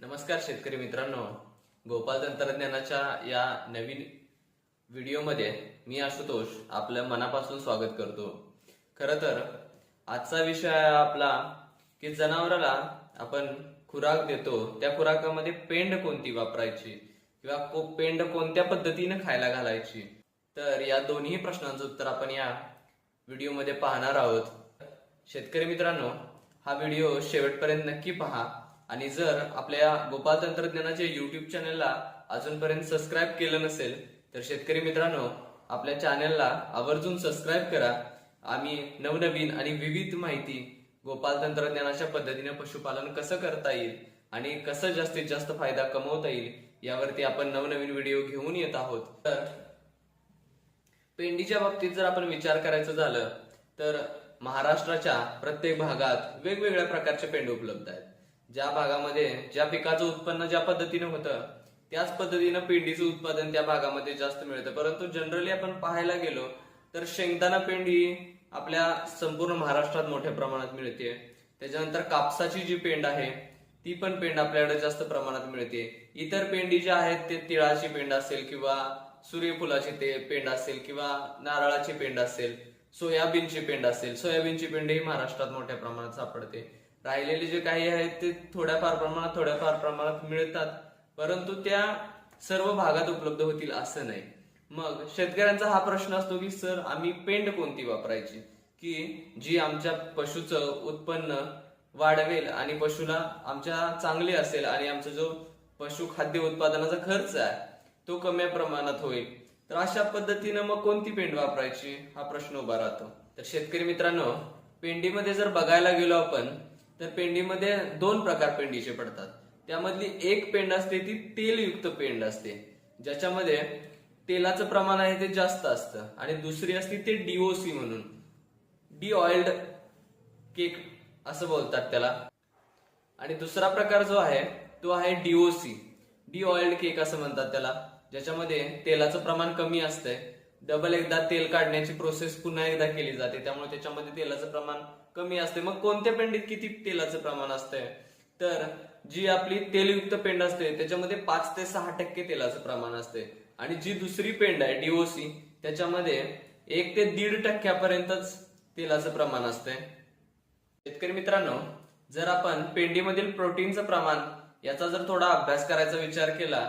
नमस्कार शेतकरी मित्रांनो. गोपाल तंत्रज्ञानाच्या या नवीन व्हिडिओमध्ये मी आशुतोष आपलं मनापासून स्वागत करतो. खरं तर आजचा विषय आहे आपला की जनावराला आपण खुराक देतो. त्या खुराकामध्ये पेंड कोणती वापरायची? किंवा को- पेंड कोणत्या पद्धतीने खायला घालायची? तर या दोन्ही प्रश्नांचं उत्तर आपण या व्हिडिओमध्ये पाहणार आहोत. शेतकरी मित्रांनो हा व्हिडिओ शेवटपर्यंत नक्की पहा. आणि जर आपल्या गोपाल तंत्रज्ञानाच्या युट्यूब चॅनलला अजूनपर्यंत सबस्क्राईब केलं नसेल तर शेतकरी मित्रांनो आपल्या चॅनलला आवर्जून सबस्क्राईब करा. आम्ही नवनवीन आणि विविध माहिती गोपाल तंत्रज्ञानाच्या पद्धतीने पशुपालन कसं करता येईल आणि कसं जास्तीत जास्त फायदा कमवता येईल यावरती आपण नवनवीन व्हिडिओ घेऊन येत आहोत. तर पेंडीच्या बाबतीत जर आपण विचार करायचं झालं तर महाराष्ट्राच्या प्रत्येक भागात वेगवेगळ्या प्रकारचे पेंडे उपलब्ध आहेत. ज्या भागामध्ये ज्या पिकाचं उत्पन्न ज्या पद्धतीने होतं त्याच पद्धतीनं पेंडीचं उत्पादन त्या भागामध्ये जास्त मिळतं. परंतु जनरली आपण पाहायला गेलो तर शेंगदाणा पेंड ही आपल्या संपूर्ण महाराष्ट्रात मोठ्या प्रमाणात मिळते. त्याच्यानंतर कापसाची जी पेंड आहे ती पण पेंड आपल्याकडे जास्त प्रमाणात मिळते. इतर पेंडी ज्या आहेत ते तिळाची पेंड असेल किंवा सूर्यफुलाची ते पेंड असेल किंवा नारळाची पेंड असेल सोयाबीनची पेंड असेल. सोयाबीनची पेंड ही महाराष्ट्रात मोठ्या प्रमाणात सापडते. राहिलेले जे काही आहेत ते थोड्याफार प्रमाणात थोड्याफार प्रमाणात मिळतात. परंतु त्या सर्व भागात उपलब्ध होतील असं नाही. मग शेतकऱ्यांचा हा प्रश्न असतो की सर आम्ही पेंड कोणती वापरायची? की जी आमच्या पशुचं उत्पन्न वाढवेल आणि पशुला आमच्या चांगले असेल आणि आमचा जो पशु खाद्य उत्पादनाचा खर्च आहे तो कमी प्रमाणात होईल. तर अशा पद्धतीनं मग कोणती पेंड वापरायची? हा प्रश्न उभा राहतो. तर शेतकरी मित्रांनो पेंडीमध्ये जर बघायला गेलो आपण तर पेंडीमध्ये दोन प्रकार पेंडीचे पडतात. त्यामधली एक पेंड असते ती तेलयुक्त पेंड असते ज्याच्यामध्ये तेलाचं प्रमाण आहे ते जास्त असतं. आणि दुसरी असते ते डीओसी म्हणून. डी ऑइल्ड केक असं बोलतात त्याला. आणि दुसरा प्रकार जो आहे तो आहे डीओसी डी ऑइल्ड केक असं म्हणतात त्याला ज्याच्यामध्ये तेलाचं प्रमाण कमी असतंय. डबल एकदा तेल काढण्याची प्रोसेस पुन्हा एकदा केली जाते त्यामुळे त्याच्यामध्ये तेलाचं प्रमाण कमी असते. मग कोणत्या पेंडीत किती तेलाचं प्रमाण असतंय? तर जी आपली तेलयुक्त पेंड असते त्याच्यामध्ये पाच ते सहा टक्के तेलाचं प्रमाण असते. आणि जी दुसरी पेंड आहे डीओसी त्याच्यामध्ये एक ते दीड टक्क्यापर्यंतच तेलाचं प्रमाण असतंय शेतकरी मित्रांनो जर आपण पेंडीमधील प्रोटीनचं प्रमाण याचा जर थोडा अभ्यास करायचा विचार केला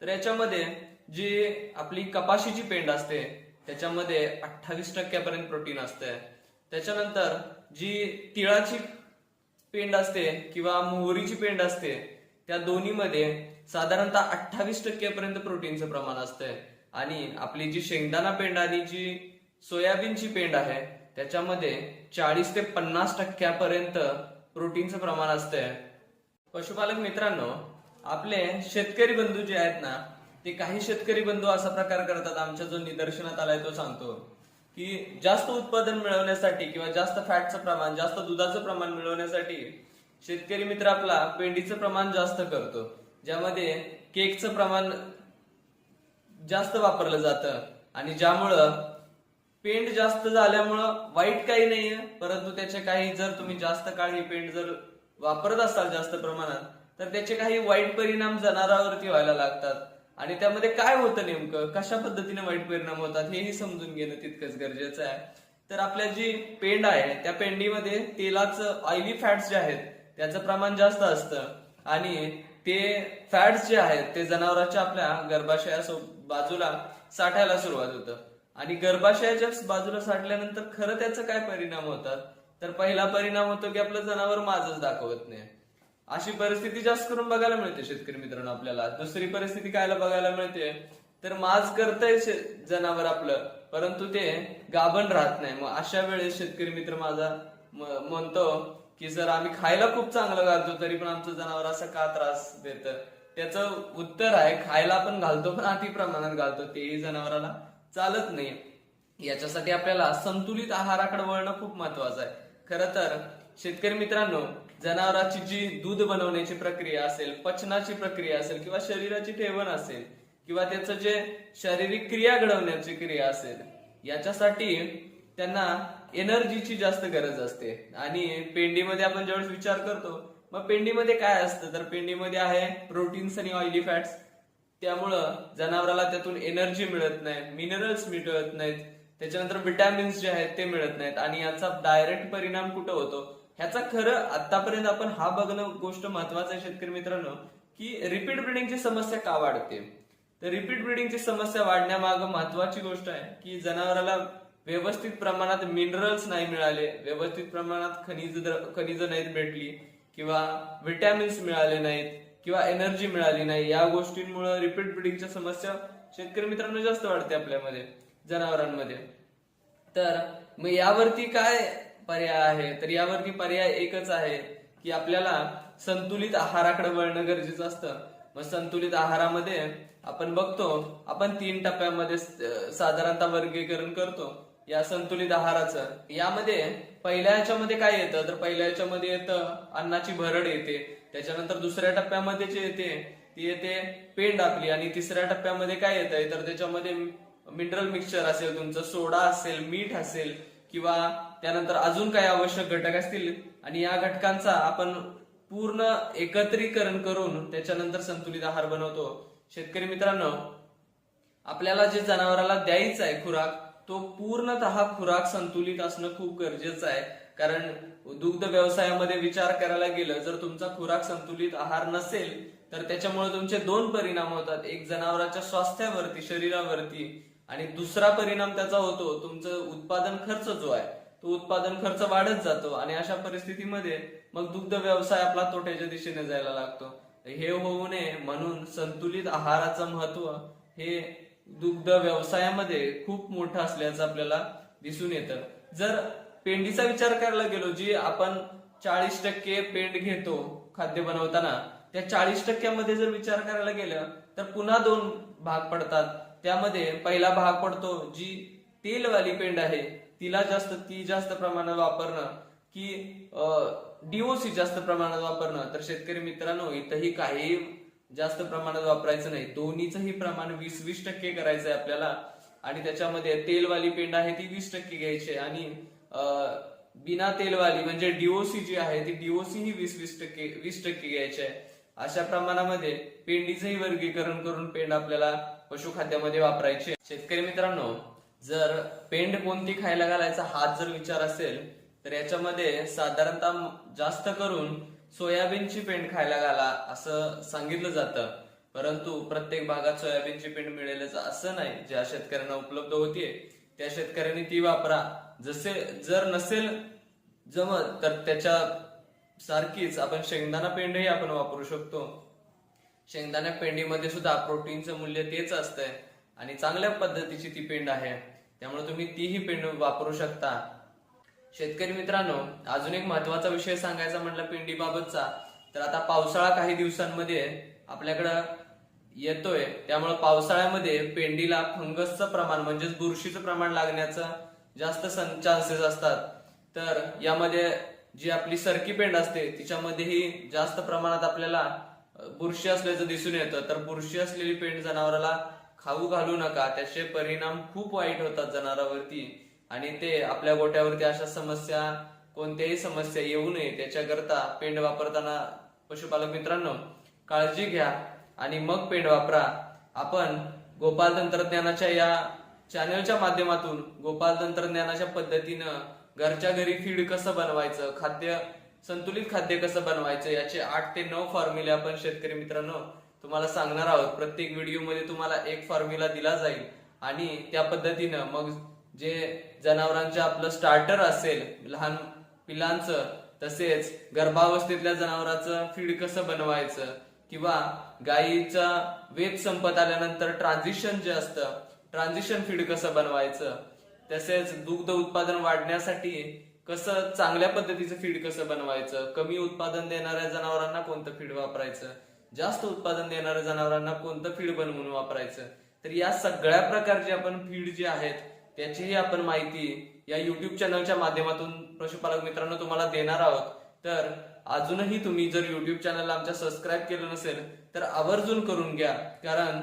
तर याच्यामध्ये जी आपली कपाशीची पेंड असते त्याच्यामध्ये अठ्ठावीस टक्क्यापर्यंत प्रोटीन असते त्याच्यानंतर जी तिळाची पेंड असते किंवा मोहरीची पेंड असते त्या दोन्हीमध्ये साधारणतः अठ्ठावीस टक्क्यापर्यंत प्रोटीनचं प्रमाण असतंय. आणि आपली जी शेंगदाणा पेंड आणि जी सोयाबीनची पेंड आहे त्याच्यामध्ये चाळीस ते पन्नास टक्क्यापर्यंत प्रोटीनचं प्रमाण असतंय. पशुपालक मित्रांनो आपले शेतकरी बंधू जे आहेत ना ते काही शेतकरी बंधू असा प्रकार करतात. आमच्या जो निदर्शनात आलाय तो सांगतो. की जास्त उत्पादन मिळवण्यासाठी किंवा जास्त फॅटचं प्रमाण जास्त दुधाचं प्रमाण मिळवण्यासाठी शेतकरी मित्र आपला पेंडीचं प्रमाण जास्त करतो. ज्यामध्ये केकचं प्रमाण जास्त वापरलं जातं आणि ज्यामुळं पेंट जास्त झाल्यामुळं वाईट काही नाहीये परंतु त्याचे काही जर तुम्ही जास्त काळ ही पेंट जर वापरत असाल जास्त प्रमाणात तर त्याचे काही वाईट परिणाम जनावरांवरती व्हायला लागतात. आणि त्यामध्ये काय होतं नेमकं? कशा पद्धतीने वाईट परिणाम होतात? हेही समजून घेणं तितकंच गरजेचं आहे. तर आपल्या जी पेंड आहे त्या पेंडीमध्ये तेलाचं ऑइली फॅट्स जे आहेत त्याचं प्रमाण जास्त असतं. आणि ते फॅट्स जे आहेत ते जनावरांच्या आपल्या गर्भाशया बाजूला साठायला सुरुवात होतं. आणि गर्भाशयाच्या बाजूला साठल्यानंतर खरं त्याचं काय परिणाम होतात? तर पहिला परिणाम होतो की आपलं जनावर माझच दाखवत नाही. अशी परिस्थिती जास्त करून बघायला मिळते शेतकरी मित्रांनो आपल्याला. दुसरी परिस्थिती कायला बघायला मिळते? तर माज करतय जनावर आपलं परंतु ते गाभण राहत नाही. मग अशा वेळेस शेतकरी मित्र माझा म्हणतो की जर आम्ही खायला खूप चांगलं घालतो तरी पण आमचं जनावर असं का त्रास देत? त्याचं उत्तर आहे खायला पण घालतो पण अति प्रमाणात घालतो. तेही जनावराला चालत नाही. याच्यासाठी आपल्याला संतुलित आहाराकडे वळणं खूप महत्वाचं आहे. खरं तर शेतकरी मित्रांनो जनावरांची जी दूध बनवण्याची प्रक्रिया असेल पचनाची प्रक्रिया असेल किंवा शरीराची ठेवण असेल किंवा त्याचं जे शारीरिक क्रिया घडवण्याची क्रिया असेल याच्यासाठी त्यांना एनर्जीची जास्त गरज असते. आणि पेंडीमध्ये आपण ज्यावेळेस विचार करतो मग पेंडीमध्ये काय असतं? तर पेंडीमध्ये आहे प्रोटीन्स आणि ऑइली फॅट्स त्यामुळं जनावराला त्यातून एनर्जी मिळत नाही मिनरल्स मिळत नाहीत. त्याच्यानंतर विटॅमिन्स जे आहेत ते मिळत नाहीत. आणि याचा डायरेक्ट परिणाम कुठं होतो? ह्याचा खरं आतापर्यंत आपण हा बघणं गोष्ट महत्वाचं आहे शेतकरी मित्रांनो की रिपीट ब्रिडिंगची समस्या का वाढते? तर रिपीट ब्रिडिंगची समस्या वाढण्यामागं महत्वाची गोष्ट आहे की जनावराला व्यवस्थित प्रमाणात मिनरल्स नाही मिळाले व्यवस्थित प्रमाणात खनिज खनिज नाहीत भेटली किंवा व्हिटॅमिन्स मिळाले नाहीत किंवा एनर्जी मिळाली नाही या गोष्टींमुळे रिपीट ब्रिडिंगच्या समस्या शेतकरी मित्रांनो जास्त वाढते आपल्यामध्ये जनावरांमध्ये. तर मग यावरती काय पर्याय आहे तर यावरती पर्याय एकच आहे की आपल्याला संतुलित आहाराकडे वळणं गरजेचं असतं. मग संतुलित आहारामध्ये आपण बघतो आपण तीन टप्प्यामध्ये साधारणतः वर्गीकरण करतो या संतुलित आहाराचं. यामध्ये पहिल्या याच्यामध्ये काय येतं? तर पहिल्या याच्यामध्ये येतं अन्नाची भरड येते त्याच्यानंतर दुसऱ्या टप्प्यामध्ये जे येते ती येते पेंड आपली. आणि तिसऱ्या टप्प्यामध्ये काय येतंय? तर त्याच्यामध्ये मिनरल मिक्सचर असेल तुमचं सोडा असेल मीठ असेल किंवा त्यानंतर अजून काही आवश्यक घटक असतील आणि या घटकांचा आपण पूर्ण एकत्रीकरण करून त्याच्यानंतर संतुलित आहार बनवतो. शेतकरी मित्रांनो आपल्याला जे जनावराला द्यायचा आहे खुराक तो पूर्णतः खुराक संतुलित असणं खूप गरजेचं आहे. कारण दुग्ध व्यवसायामध्ये विचार करायला गेलं जर तुमचा खुराक संतुलित आहार नसेल तर त्याच्यामुळे तुमचे दोन परिणाम होतात. एक जनावराच्या स्वास्थ्यावरती शरीरावरती आणि दुसरा परिणाम त्याचा होतो तुमचं उत्पादन खर्च जो आहे. तो उत्पादन खर्च वाढत जातो आणि अशा परिस्थितीमध्ये मग दुग्ध व्यवसाय आपला तोट्याच्या दिशेने जायला लागतो. हे होऊ नये म्हणून संतुलित आहाराचं महत्त्व हे दुग्ध व्यवसायामध्ये खूप मोठं असल्याचं आपल्याला दिसून येतं. जर पेंडीचा विचार करायला गेलो जी आपण चाळीस टक्के पेंड घेतो खाद्य बनवताना त्या चाळीस टक्क्यामध्ये जर विचार करायला गेलं तर पुन्हा दोन भाग पडतात. त्यामध्ये पहिला भाग पडतो जी तेलवाली पेंड आहे तिला जास्त ती जास्त प्रमाणात वापरणं की डीओसी जास्त प्रमाणात वापरणं. तर शेतकरी मित्रांनो इथंही काही जास्त प्रमाणात वापरायचं नाही. दोन्हीचंही प्रमाण वीस वीस टक्के करायचं आहे आपल्याला. आणि त्याच्यामध्ये तेलवाली पेंड आहे ती वीस टक्के घ्यायची आहे. आणि बिना तेलवाली म्हणजे डीओसी जी आहे ती डीओसी ही वीस वीस टक्के वीस टक्के घ्यायची आहे. अशा प्रमाणामध्ये पेंडीचंही वर्गीकरण करून पेंड आपल्याला पशुखाद्यामध्ये वापरायचे शेतकरी मित्रांनो जर पेंड कोणती खायला घालायचा हाच जर विचार असेल तर याच्यामध्ये साधारणतः जास्त करून सोयाबीनची पेंड खायला घाला असं सांगितलं जातं. परंतु प्रत्येक भागात सोयाबीनची पेंड मिळेलच असं नाही ज्या शेतकऱ्यांना उपलब्ध होतीये त्या शेतकऱ्यांनी ती वापरा. जसे जर नसेल जमत तर त्याच्या सारखीच आपण शेंगदाणा पेंडही आपण वापरू शकतो. शेंगदाणा पेंडीमध्ये सुद्धा प्रोटीनचं मूल्य तेच असतंय. आणि चांगल्या पद्धतीची ती पेंड आहे. त्यामुळे तुम्ही तीही पेंड वापरू शकता. शेतकरी मित्रांनो अजून एक महत्त्वाचा विषय सांगायचा म्हटलं पेंडीबाबतचा. तर आता पावसाळा काही दिवसांमध्ये आपल्याकडं येतोय. त्यामुळे पावसाळ्यामध्ये पेंडीला फंगसचं प्रमाण म्हणजेच बुरशीचं प्रमाण लागण्याचं जास्त चान्सेस असतात. तर यामध्ये जी आपली सरकी पेंड असते तिच्यामध्येही जास्त प्रमाणात आपल्याला बुरशी असल्याचं दिसून येतं. तर बुरशी असलेली पेंड जनावराला खाऊ घालू नका. त्याचे परिणाम खूप वाईट होतात जनावरांवरती. आणि ते आपल्या गोट्यावरती अशा समस्या कोणत्याही समस्या येऊ नये. त्याच्याकरता पेंड वापरताना पशुपालक मित्रांनो काळजी घ्या आणि मग पेंड वापरा. आपण गोपाल तंत्रज्ञानाच्या या चॅनलच्या माध्यमातून गोपाल तंत्रज्ञानाच्या पद्धतीनं घरच्या घरी फीड कसं बनवायचं खाद्य संतुलित खाद्य कसं बनवायचं याचे आठ ते नऊ फॉर्म्युले आपण शेतकरी मित्रांनो तुम्हाला सांगणार आहोत प्रत्येक व्हिडिओमध्ये तुम्हाला एक फॉर्म्युला दिला जाईल. आणि त्या पद्धतीनं मग जे जनावरांचे आपलं स्टार्टर असेल लहान पिलांचं तसेच गर्भावस्थेतल्या जनावरांचं फीड कसं बनवायचं किंवा गायीचा वेद संपत आल्यानंतर ट्रान्झिशन जे असतं ट्रान्झिशन फीड कसं बनवायचं तसेच दुग्ध उत्पादन वाढण्यासाठी कसं चांगल्या पद्धतीचं फीड कसं बनवायचं कमी उत्पादन देणाऱ्या जनावरांना कोणतं फीड वापरायचं जास्त उत्पादन देणाऱ्या जनावरांना कोणतं फीड बनवून वापरायचं? तर या सगळ्या प्रकारचे आपण फीड जे आहेत त्याचीही आपण माहिती या युट्यूब चॅनलच्या माध्यमातून पशुपालक मित्रांनो तुम्हाला देणार आहोत. तर अजूनही तुम्ही जर युट्यूब चॅनलला आमच्या सबस्क्राईब केलं नसेल तर आवर्जून करून घ्या. कारण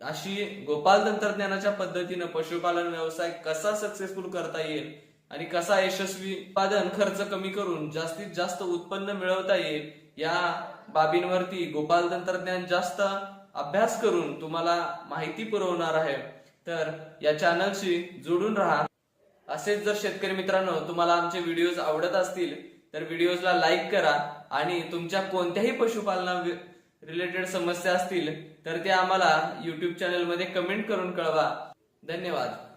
अशी गोपाल तंत्रज्ञानाच्या पद्धतीनं पशुपालन व्यवसाय कसा सक्सेसफुल करता येईल आणि कसा यशस्वी उत्पादन खर्च कमी करून जास्तीत जास्त उत्पन्न मिळवता येईल या बाबींवरती गोपाल तंत्रज्ञान जास्त अभ्यास करून तुम्हाला माहिती पुरवणार आहे. तर या चॅनलशी जोडून राहा. असेच जर शेतकरी मित्रांनो तुम्हाला आमचे व्हिडिओज आवडत असतील तर व्हिडिओजला लाईक करा आणि तुमच्या कोणत्याही पशुपालना रिलेटेड समस्या असतील तर ते आम्हाला युट्यूब चॅनलमध्ये कमेंट करून कळवा. धन्यवाद.